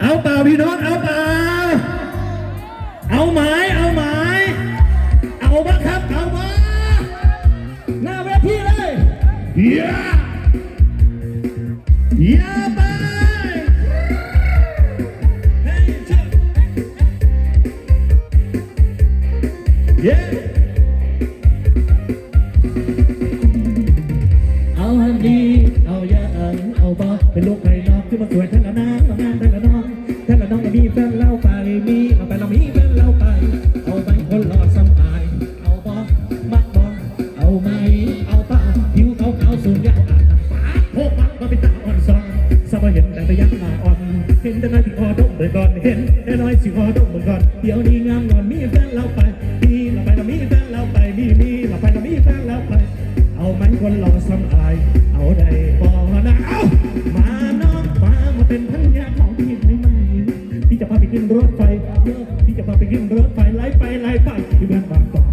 เอาเปล่าพี่น้องเอาเปล่าเอาไหมเอาไหมเอาบ้าครับเอามาหน้าเวทีเลยเย้เย้ไปเฮ้ ผ่นอมาสวยท่านละนางละนางท่านละน้องท่านละน้องมีแฟนเล่าไปมีเอาไปเรามีแฟนเล่าไป เอาไปคนรอสำอายเอาบอมักบอเอาไหมเอาเปล่าผิวขาวขาวสูงยาวอ่านปากโพกมักมาเป็นตาอ่อนซองสบายเห็นแต่ไปยังมาอ่อนเห็นแต่น้อยที่คอดมเบิก่อนเห็นแต่น้อยสิคอดมเบิก่อนเดี๋ยวนี้งามงอนมีแฟนเล่าไปมีเราไปเรามีแฟนเล่าไปมีมีเราไปเรามี ขึ้นรถไฟเยอะพี่จะพาไปขึ้นรถไฟไล่ไปไล่ไปที่เมืองบางกอก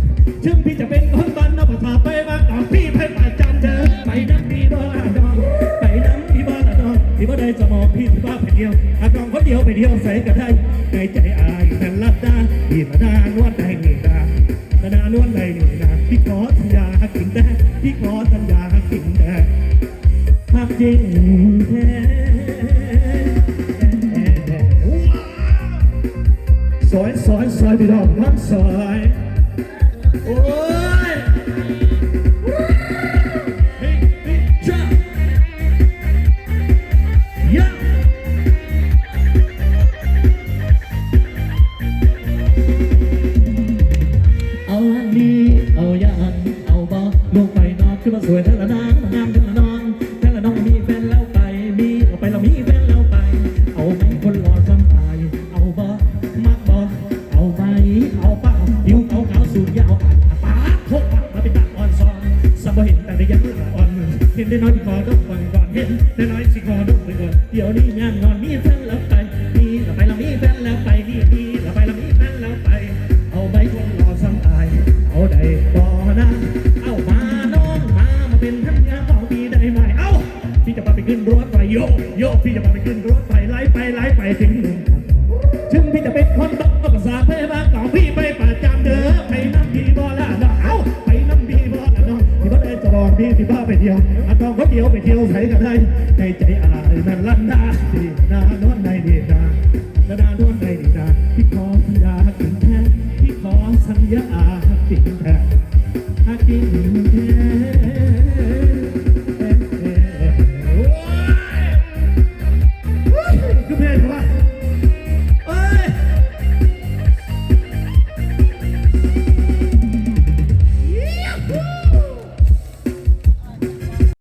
ถึงพี่จะเป็นคนบ้านนอกภาไปบางกอกพี่ไปประจำเจอไปน้ำพี่บ่ละดองไปน้ำพี่บ่ละดองพี่บ่ได้จะมองพี่ที่บ้านไปเดียวอากองคนเดียวไปเดียวใส่ก็ได้ในใจอายแต่ลัดดาพี่มาดานวดได้นี่ดากระดานวลในนี่นะพี่ขอสัญญาหักจริงแท้พี่ขอสัญญาหักจริงแท้หักจริง พี่น้องมันซอยโอ้ยเฮ้ยเฮ้ยจ้า Yeah. เอาอันนี้เอายางเอาบอลงไปนอกขึ้นมาสวยเท่าละนางงามเท่าละนองเท่าละน้องมีแฟนแล้วไปมีเอาไปเรามีแฟนแล้ว เห็นได้น้อยที่คอดกก่อนก่อนเห็นได้น้อยสิคอดกไปก่อนเดี๋ยวนี้งานงอนมีแฟนแล้วไปมีเราไปเรามีแฟนแล้วไปมีมีเราไปเรามีแฟนแล้วไป เอาใบคนรอสำอาย เอาได้บ่นะเอามาน้องมามาเป็นพันยาของพี่ได้ไหมเอ้าพี่จะพาไปขึ้นรถไฟโยกโยกพี่จะพาไปขึ้นรถไฟไล่ไปไล่ไปถึงถึงพี่จะเป็นคนต้องภาษาเพบ้าน ที่บ้าไปเที่ยวอาตองก็เที่ยวไปเที่ยวใส่กันได้ในใจอายนั่นลั่นนาดีนานวลในดีนากระดานด้วนในดีนาพี่ขอสัญญาจริงแท้พี่ขอสัญญาจริงแท้จริงแท้โอ้ยโอ้ยคือเพลงว่า